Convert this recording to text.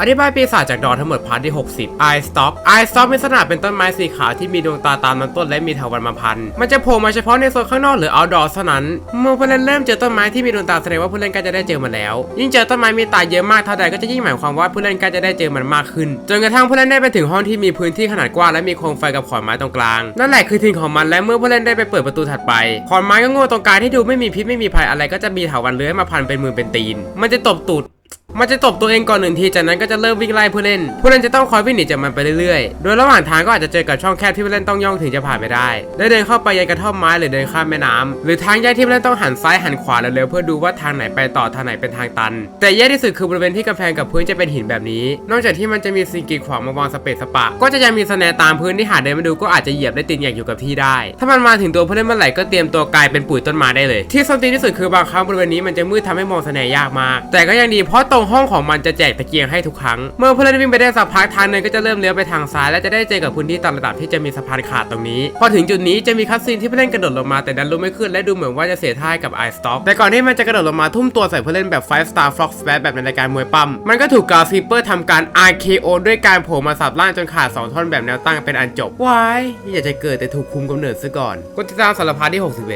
อธิบายปีศาจจากดอทั้งหมดพาร์ทที่ 60 Eye Stalk Eye Stalk เป็นสนาเป็นต้นไม้สีขาวที่มีดวงตาตามลำต้นและมีเถาวัลย์มาพัน มันจะโผล่มาเฉพาะในโซนข้างนอกหรือ outdoor เท่านั้น เมื่อผู้เล่นเริ่มเจอต้นไม้ที่มีดวงตาแสดงว่าผู้เล่นใก็จะได้เจอมันแล้ว ยิ่งเจอต้นไม้มีตาเยอะมากเท่าใดก็จะยิ่งหมายความว่าผู้เล่นใก็จะได้เจอมันมากขึ้น จนกระทั่งผู้เล่นได้ไปถึงห้องที่มีพื้นที่ขนาดกว้างและมีโคมไฟกับขอนไม้ตรงกลาง นั่นแหละคือทิ้งของมันและเมื่อผู้เล่นได้ไปเปิดประตูถัดไป ขอนไม้ก็โง่ตรงกลางที่ดูไม่มีพิษไม่มีภัยอะไรก็จะมีเถาวัลย์เลื้อยมาพันเป็นมือเป็นตีน มันจะตบตูด มันจะตบตัวเองก่อนหนึ่งทีจากนั้นก็จะเริ่มวิ่งไล่ผู้เล่น ผู้เล่นจะต้องคอยวิ่งหนีจากมันไปเรื่อยๆ โดยระหว่างทางก็อาจจะเจอกับช่องแคบที่ผู้เล่นต้องย่องถึงจะผ่านไปได้ และเดินเข้าไปยังกระท่อมไม้หรือเดินข้ามแม่น้ำหรือทางแยกที่ผู้เล่นต้องหันซ้ายหันขวาเร็วๆเพื่อดูว่าทางไหนไปต่อทางไหนเป็นทางตัน แต่แย่ที่สุดคือบริเวณที่กำแพงกับพื้นจะเป็นหินแบบนี้ นอกจากที่มันจะมีสิ่งกีดขวางมาวางสเปซสปะ ก็จะยังมีสแนร์ตามพื้นที่หาเดินมาดูก็อาจจะเหยียบได้ติดอย่างอยู่กับที่ได้ ถ้ามันมาถึงตัวผู้เล่นเมื่อไหร่ก็เตรียมตัวกลายเป็นปุ๋ยต้นไม้ได้เลย ที่สนตีที่สุดคือบางครั้งบริเวณนี้มันจะมืดทำให้มองสแนยากมากแต่ก็ยังดีเพราะตรงห้องของมันจะแจกตะเกียงให้ทุกครั้ง เมื่อผู้เล่นวิ่งไปได้สักพักทางเนินก็จะเริ่มเลี้ยวไปทางซ้าย และจะได้เจอกับพื้นที่ต่างระดับที่จะมีสะพานขาดตรงนี้ พอถึงจุดนี้จะมีคัสซีนที่ผู้เล่นกระโดดลงมาแต่ดันลุกไม่ขึ้นและดูเหมือนว่าจะเสียท่ากับไอสต็อกแต่ก่อนที่มันจะกระโดดลงมาทุ่มตัวใส่ผู้เล่นแบบ5 star frog splash แบบในรายการมวยปั้มมันก็ถูกกาฟิเปอร์ทำการ RKO ด้วยการโผล่มาสับล่างจนขาดสองท่อนแบบแนวตั้งเป็นอันจบว้ายอยากจะเกิดแต่ถูกคุมกำเนิดซะก่อนกดติดตามสารพัดที่ 61